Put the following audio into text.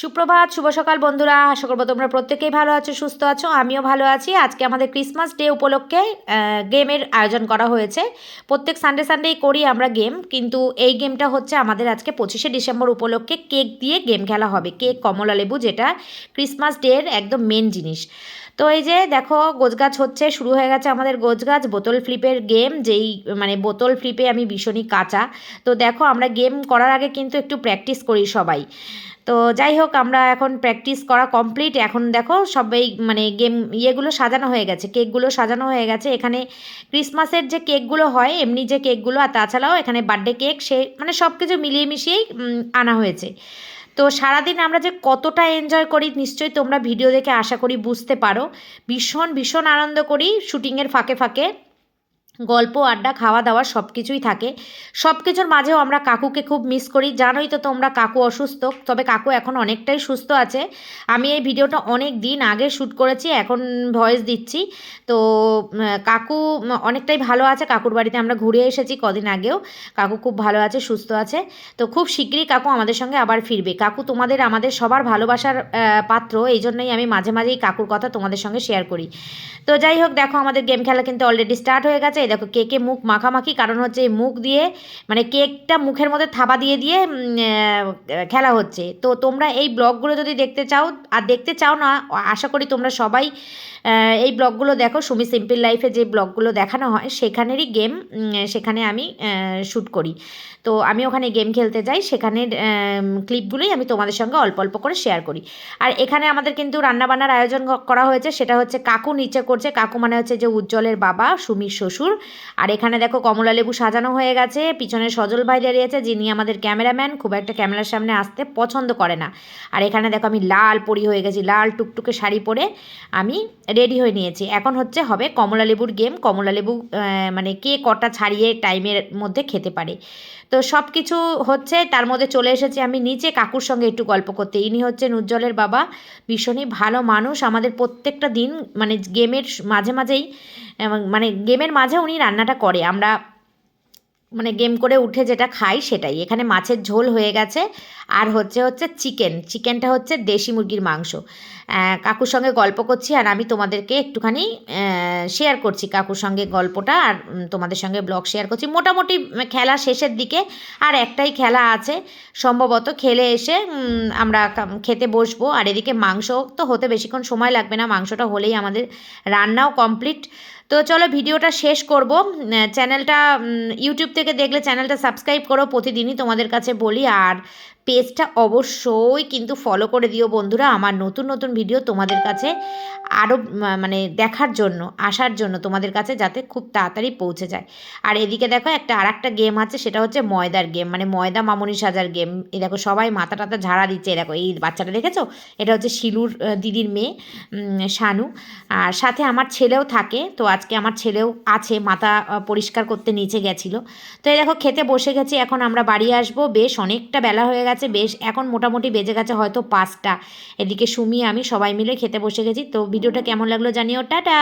সুপ্রভাত, শুভ সকাল বন্ধুরা। আশা করব তোমরা প্রত্যেকেই ভালো আছো, সুস্থ আছো, আমিও ভালো আছি। আজকে আমাদের ক্রিসমাস ডে উপলক্ষে গেমের আয়োজন করা হয়েছে। প্রত্যেক সানডে সানডেই করি আমরা গেম, কিন্তু এই গেমটা হচ্ছে আমাদের আজকে পঁচিশে ডিসেম্বর উপলক্ষে কেক দিয়ে গেম খেলা হবে। কেক, কমলা লেবু যেটা ক্রিসমাস ডের একদম মেন জিনিস। তো এই যে দেখো, গোছগাছ হচ্ছে, শুরু হয়ে গেছে আমাদের গোছগাছ, বোতল ফ্লিপের গেম, যেই মানে বোতল ফ্লিপে আমি ভীষণই কাঁচা। তো দেখো, আমরা গেম করার আগে কিন্তু একটু প্র্যাকটিস করি সবাই। তো যাই হোক, আমরা এখন প্র্যাকটিস করা কমপ্লিট এখন দেখো, সবাই মানে গেম ইয়েগুলো সাজানো হয়ে গেছে, কেকগুলো সাজানো হয়ে গেছে। এখানে ক্রিসমাসের যে কেকগুলো হয়, এমনি যে কেকগুলো, আর তাছাড়াও এখানে বার্থডে কেক সে মানে সব কিছু মিলিয়ে মিশিয়েই আনা হয়েছে। তো সারাদিন আমরা যে কতটা এনজয় করি, নিশ্চয়ই তোমরা ভিডিও দেখে আশা করি বুঝতে পারো। ভীষণ ভীষণ আনন্দ করি শুটিংয়ের ফাঁকে ফাঁকে। গল্প, আড্ডা খাওয়া দাওয়া সব কিছুই থাকে। সব কিছুর মাঝেও আমরা কাকুকে খুব মিস করি। জানোই তো তোমরা কাকু অসুস্থ, তবে কাকু এখন অনেকটাই সুস্থ আছে। আমি এই ভিডিওটা অনেক দিন আগে শ্যুট করেছি, এখন ভয়েস দিচ্ছি। তো কাকু অনেকটাই ভালো আছে। কাকুর বাড়িতে আমরা ঘুরে এসেছি কদিন আগেও। কাকু খুব ভালো আছে, সুস্থ আছে। তো খুব শীঘ্রই কাকু আমাদের সঙ্গে আবার ফিরবে। কাকু তোমাদের আমাদের সবার ভালোবাসার পাত্র এই জন্যই আমি মাঝে মাঝেই কাকুর কথা তোমাদের সঙ্গে শেয়ার করি। তো যাই হোক, দেখো আমাদের গেম খেলা কিন্তু অলরেডি স্টার্ট হয়ে গেছে। এই দেখো, কেকে মুখ মাখামাখি কারণ হচ্ছে এই মুখ দিয়ে মানে কেকটা মুখের মধ্যে থাবা দিয়ে দিয়ে খেলা হচ্ছে। তো তোমরা এই ব্লগগুলো যদি দেখতে চাও, আর দেখতে চাও না, আশা করি তোমরা সবাই এই ব্লগগুলো দেখো, সুমি সিম্পল লাইফে যে ব্লগগুলো দেখানো হয়, সেখানেরই গেম সেখানে আমি শ্যুট করি। তো আমি ওখানে গেম খেলতে যাই, সেখানের ক্লিপগুলোই আমি তোমাদের সঙ্গে অল্প অল্প করে শেয়ার করি। আর এখানে আমাদের কিন্তু রান্নাবান্নার আয়োজন করা হয়েছে, সেটা হচ্ছে কাকু নিচে করছে, কাকু মানে হচ্ছে যে উজ্জ্বলের বাবা, সুমির শ্বশুর। আর এখানে দেখো কমলা লেবু সাজানো হয়ে গেছে, পিছনে সজল ভাই দাঁড়িয়েছে যিনি আমাদের ক্যামেরাম্যান, খুব একটা ক্যামেরার সামনে আসতে পছন্দ করে না। আর এখানে দেখো আমি লাল পরি হয়ে গেছি, লাল টুকটুকে শাড়ি পরে আমি রেডি হয়ে নিয়েছি। এখন হচ্ছে হবে কমলা লেবুর গেম কমলা লেবু মানে কে কটা ছাড়িয়ে টাইমের মধ্যে খেতে পারে। তো সব কিছু হচ্ছে তার মধ্যে চলে এসেছি আমি নিচে কাকুর সঙ্গে একটু গল্প করতে। ইনি হচ্ছে উজ্জ্বলের বাবা। ভীষণই ভালো মানুষ। আমাদের প্রত্যেকটা দিন মানে গেমের মাঝে মাঝেই মানে গেমের মাঝে উনি রান্নাটা করে। আমরা মানে গেম করে উঠে যেটা খাই সেটাই। এখানে মাছের ঝোল হয়ে গেছে। আর হচ্ছে হচ্ছে চিকেন চিকেনটা হচ্ছে দেশি মুরগির মাংস। কাকুর সঙ্গে গল্প করছি আর আমি তোমাদেরকে একটুখানি শেয়ার করছি কাকুর সঙ্গে গল্পটা আর তোমাদের সঙ্গে ব্লগ শেয়ার করছি। মোটামুটি খেলা শেষের দিকে আর একটাই খেলা আছে, সম্ভবত খেলে এসে আমরা খেতে বসবো। আর এদিকে মাংস তো হতে বেশিক্ষণ সময় লাগবে না, মাংসটা হলেই আমাদের রান্নাও কমপ্লিট তো চলো ভিডিওটা শেষ করব। চ্যানেলটা ইউটিউব থেকে দেখলে চ্যানেলটা সাবস্ক্রাইব করো, প্রতিদিনই তোমাদের কাছে বলি। আর পেজটা অবশ্যই কিন্তু ফলো করে দিও বন্ধুরা, আমার নতুন নতুন ভিডিও তোমাদের কাছে আরও মানে দেখার জন্য। আসার জন্য তোমাদের কাছে যাতে খুব তাড়াতাড়ি পৌঁছে যায়। আর এদিকে দেখো একটা আর একটা গেম আছে, সেটা হচ্ছে ময়দার গেম মানে ময়দা মামনি সাজার গেম এই দেখো সবাই মাথা টাথা ঝাড়া দিচ্ছে, এই দেখো এই বাচ্চাটা দেখেছ? এটা হচ্ছে শিলুর দিদির মেয়ে শানু। আর সাথে আমার ছেলেও থাকে, তো আজকে আমার ছেলেও আছে, মাথা পরিষ্কার করতে নিচে গেছিল। তো এই দেখো খেতে বসে গেছি, এখন আমরা বাড়ি আসব। বেশ অনেকটা বেলা হয়ে গেছে, বেশ এখন মোটামুটি বেজে গেছে হয়তো পাঁচটা। এদিকে সুমি, আমি সবাই মিলে খেতে বসে গেছি, তো ভিডিওটা কেমন লাগল জানিও। টাটা!